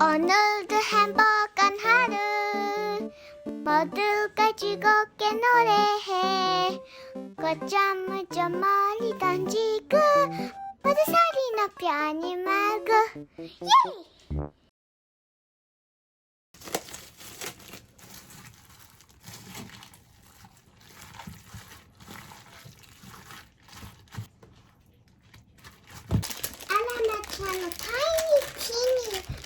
오늘도 행복한 하루. 모두가 즐겁게 노래해. 꽃잠을 좀 멀리 던지고 모두 소리 높여 하니 말고. 예! 알라마차는 타이니 티니 만두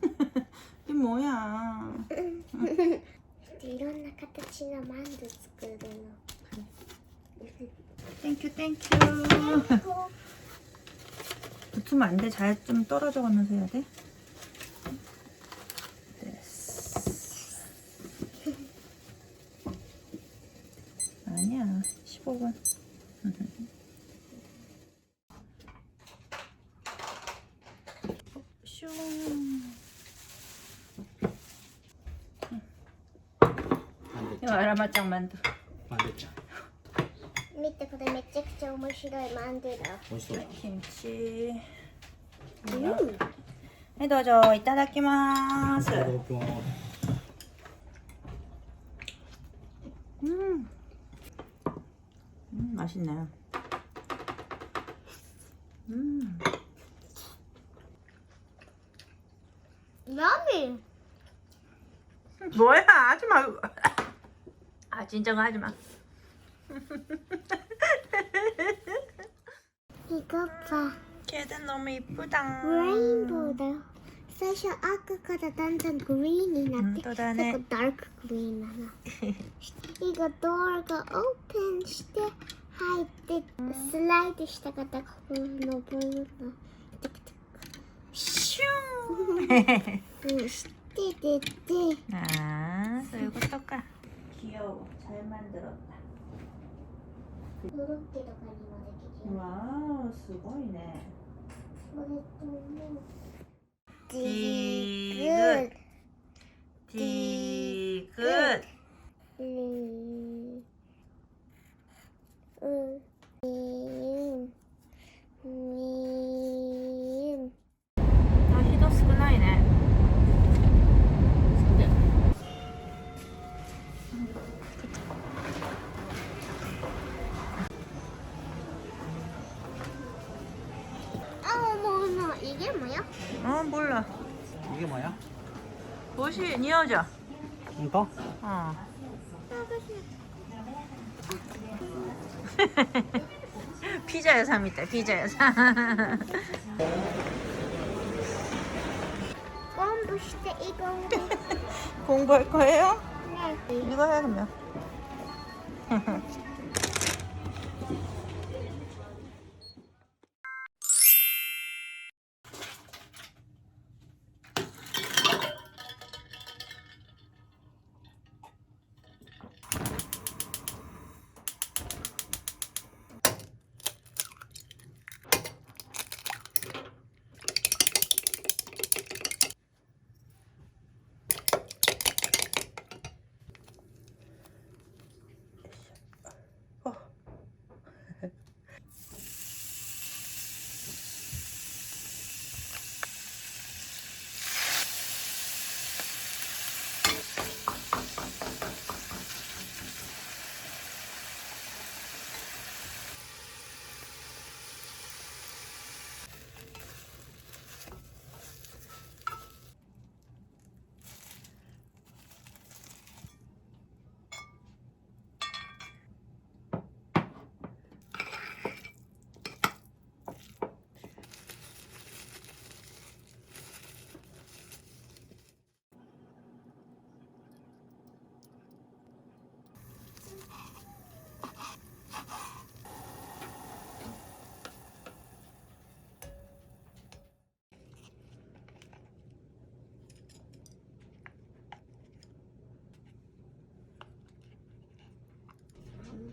이게 뭐야 でいろんな形のマンド作るの 땡큐 땡큐 붙으면 안 돼. 잘 좀 떨어져 가면서 해야 돼. 됐어. 아니야. 15번. 가라마짱 만두. 만들자. 밑에 보다 맥주가 정말 싫어요. 만들어. 멋있어. 김치. 음. 해도저 이따다키마스. 먹어볼게요. 음. 음, 맛있네. 음. 야미. 뭐야? 하지 마. 아 진정을 하지 마. 이것 봐. 걔들 너무 이쁘 다. 레인보우 다. 사실 아까보다 단단 그린이 났 대. 또 다 네. 그리고 다크 그린 하 나. 이거 도어가 오픈 시대 하이트 슬라이드 시다가 딱 홀로 보이 나. 슈. 응, 시대 대 대. 아, 또 이거 똑 같. 귀여워. 잘 만들었다. コロッケとかにもできるよ 와, すごいね.これとも 디귿. 디귿. リン 어, 몰라. 이게 뭐야? 옷이 니어져. 이거? 어. 피자 여삼 있다. 피자 여삼. 공부して이 공부 공부할 거예요? 네 이거 해 그러면.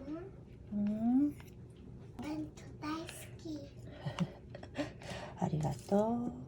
음. 음. 난 도다이스키. 아리가또.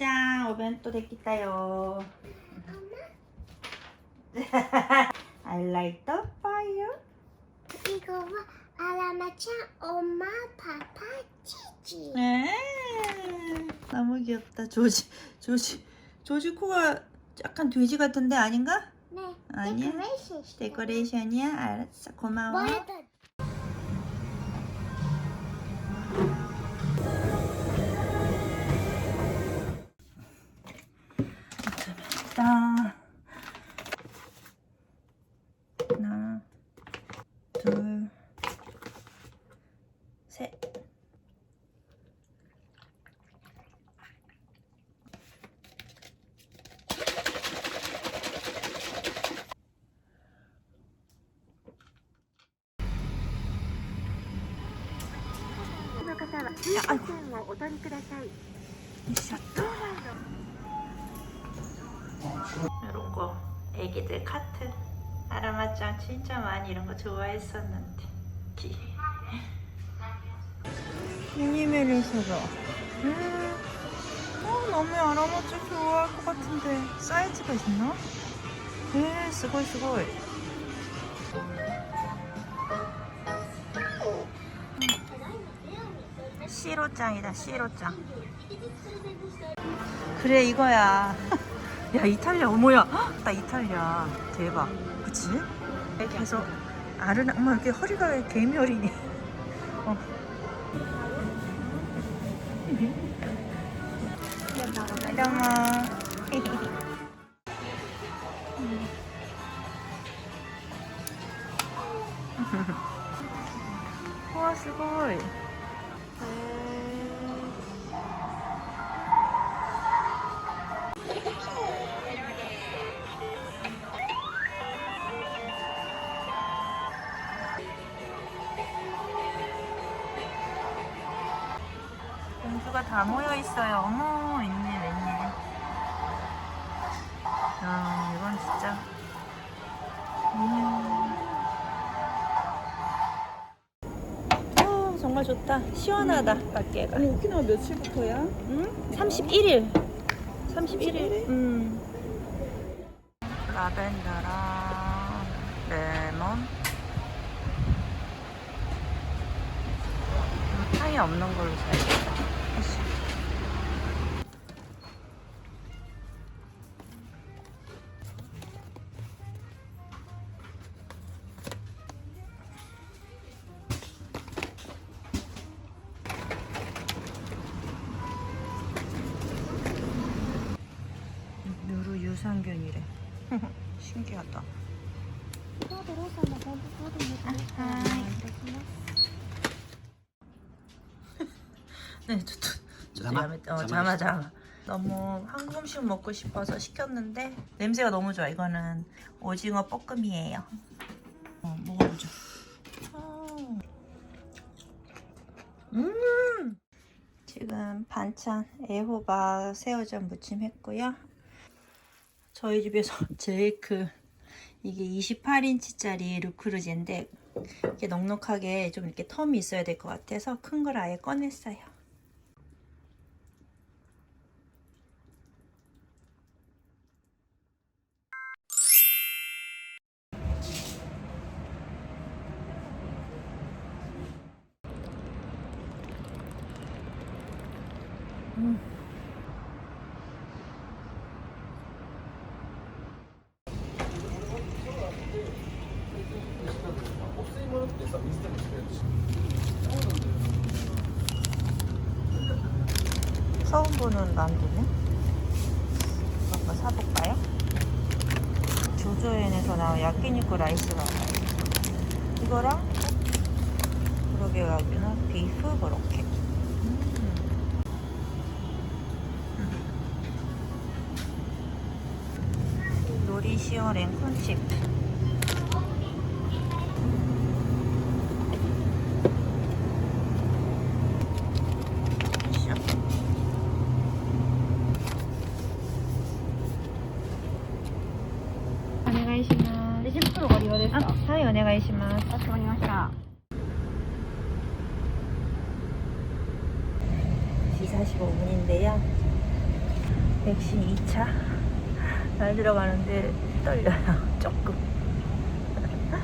름마짱 오벤또 됐겠다요. I like the fire. 이거 봐. 알라마짱 엄마 파파 치지. 네. 너무 귀엽다. 조지, 조지, 조지 코가 약간 돼지 같은데 아닌가? 네. 아니야. 데코레이션. 데코레이션이야. 알았어, 고마워. 이런 거 애기들 카트 아라마짱 진짜 많이 이런 거 좋아했었는데. 기. 미니메리스가 음, 어, 너무 아라마짱 좋아할 것 같은데. 사이즈가 있나? 에 스고이 스고이 시로짱이다 시로짱. 그래 이거야. 야 이탈리아 어머야. 헉, 나 이탈리아. 대박. 그치? 계속 아르나 어머 이렇게 허리가 왜 개미허리니 어. 이러 공주가 다 모여 있어요. 어머, 웬일, 웬일. 야, 이건 진짜. 음. 어, 정말 좋다. 시원하다, 밖에가. 아니 오키나와 며칠부터야? 응? 31일. 31일. 음. 라벤더랑 레몬. 향이 없는 걸로 사야겠 신기하다. 네, 저, 저? 자마, 어, 자마 자마, 자마. 너무 음식 먹고 싶어서 시켰는데 냄새가 너무 좋아. 이거는 오징어 볶음이에요. 어, 먹어보자. 아. 음. 지금 반찬 애호박 새우젓 무침 했고요. 저희 집에서 제일 큰 이게 28인치짜리 루크루제인데 이렇게 넉넉하게 좀 이렇게 텀이 있어야 될 것 같아서 큰 걸 아예 꺼냈어요. 처음 보는 만두네. 한번 사볼까요? 조조엔에서 나온 야끼니쿠 라이스가. 이거랑 그러게 가기는 비프 그렇게. 노리시오 랭콘칩. 願いします。レジ袋ご利用ですかはい、お願いします。かしこまりました。시 45분인데요. 백신 2차 날 들어가는데 떨려요. 조금. 감사합니다.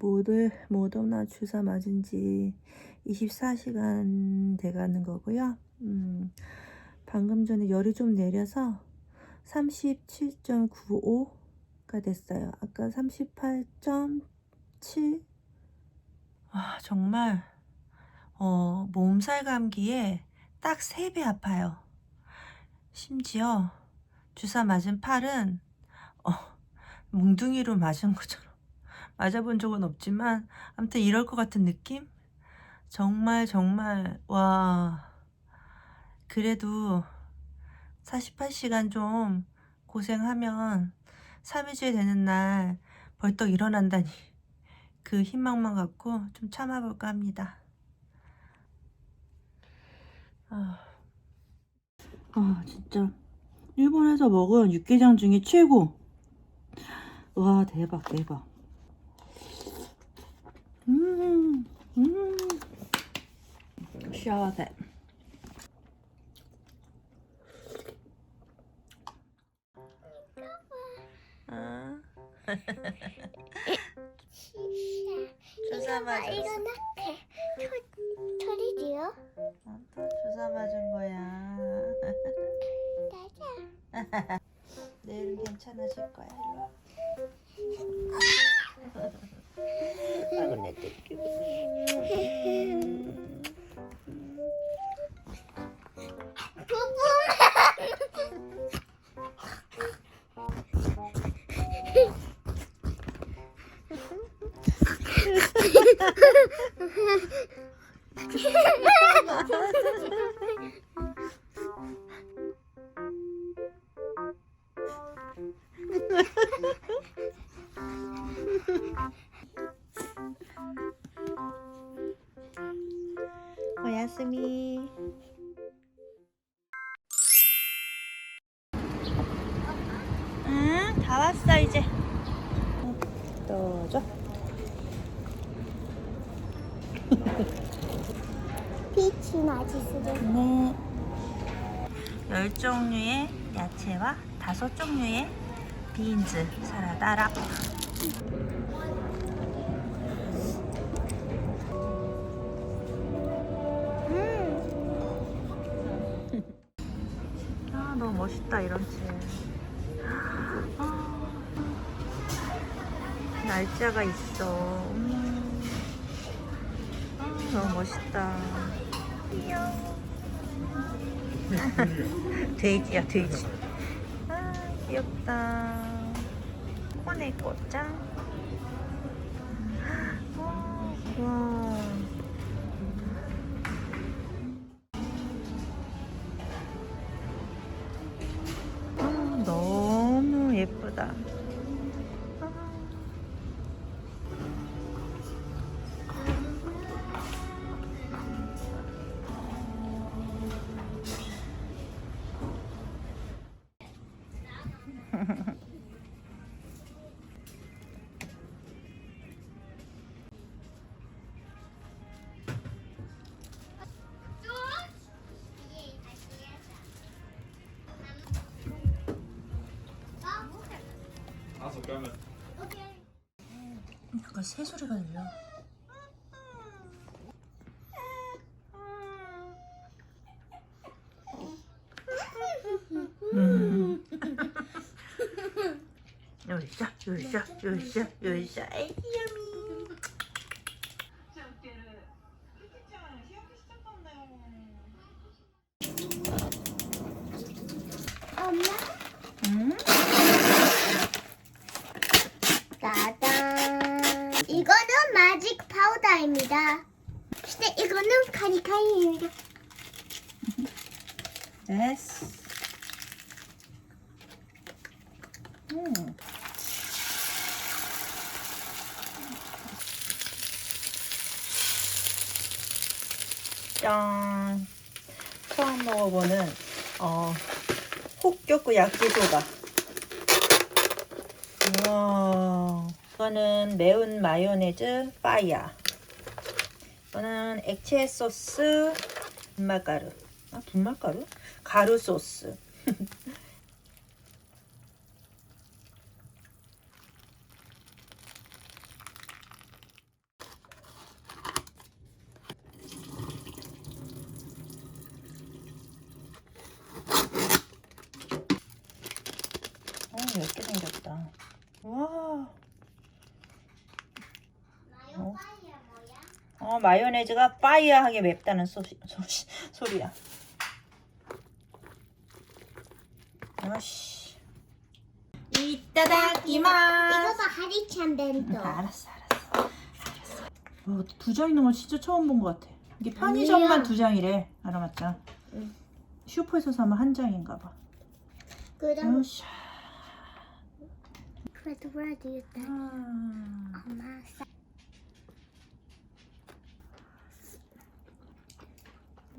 모드 모더나 주사 맞은 지 24시간 돼가는 거고요. 음, 방금 전에 열이 좀 내려서 37.95가 됐어요. 아까 38.7. 와 정말 어, 몸살 감기에 딱 3배 아파요. 심지어 주사 맞은 팔은 어, 뭉둥이로 맞은 것처럼 맞아본 적은 없지만 아무튼 이럴 것 같은 느낌? 정말 정말 와 그래도 48시간 좀 고생하면 3일째 되는 날 벌떡 일어난다니 그 희망만 갖고 좀 참아볼까 합니다. 아, 아 진짜 일본에서 먹은 육개장 중에 최고. 와 대박 대박. 음, 음. 시원해. 아, 주사 맞았어. 일어나게. 소리지요? 아, 또 주사 맞은 거야. 짜자. 내일은 괜찮아질 거야. 일로 와. 아이고 내 새끼. 오야스미. 응, 다 왔어 이제. 떠줘. 피치 맛있으려. 네. 10종류의 야채와 5종류의 빈즈 사라다 랍. 멋있다 이런 책. 아, 날짜가 있어. 음. 아, 너무 멋있다. 돼지야 돼지. 아 귀엽다. 코네 꽃장. 아, 와. 새 소리가 들려. 음. 요시자, 요시자, 요시자, 요시자. 아이, 야미. 엄마? 근데 이거는 카리카리입니다. 됐어. 음. 짠. 처음 먹어보는 어, 혹교구 야끼소바. 우와. 이거는 매운 마요네즈 빠이야. 이거는 액체 소스 분말가루. 아 분말가루? 가루 소스. 어, 맵게 생겼다. 와. 어? 어, 마요네즈가 빠이야하게 맵다는 소, 소, 소리야. 아씨. 이따다키마스. 이거가 하리찬 벤토. 알았어, 알았어. 알았어. 와, 두장 있는 건 진짜 처음 본 것 같아. 이게 편의점만 아니야. 두 장이래. 알아맞자. 응. 슈퍼에서 사면 한 장인가 봐. 그럼 으쌰. 그래도 그래도 일단 아. 엄마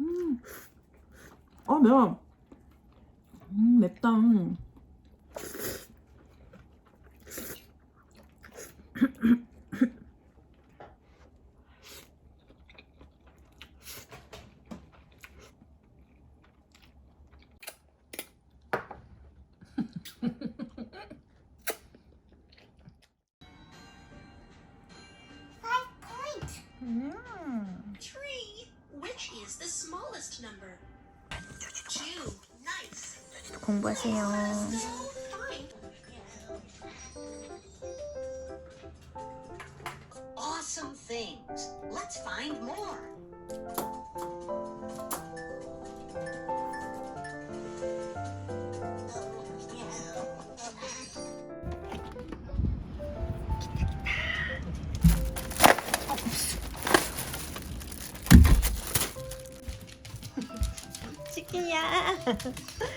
음. 아, 매워. 음, 맵다. 음. 공부하세요.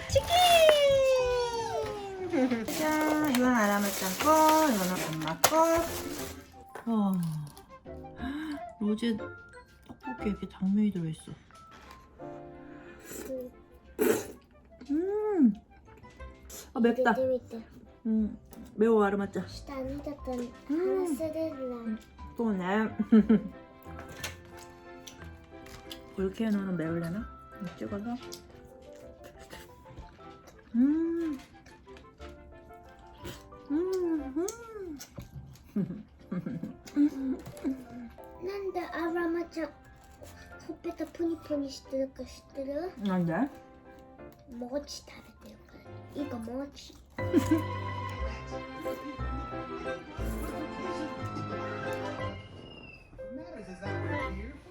치킨! 자, 이건 아라마짱 거, 이거는 엄마 거. 와, 로제 떡볶이에 이렇게 당면이 들어있어. 음, 아 맵다. 음, 매워 아라마짱. 음, 음 또네. 볼케노는 매울려나? 찍어서. うん。うん。うん。なんでアラマちゃん。ほっぺたプニしてるか知ってる？なんで？もち食べてるから。いいか、もち。Here.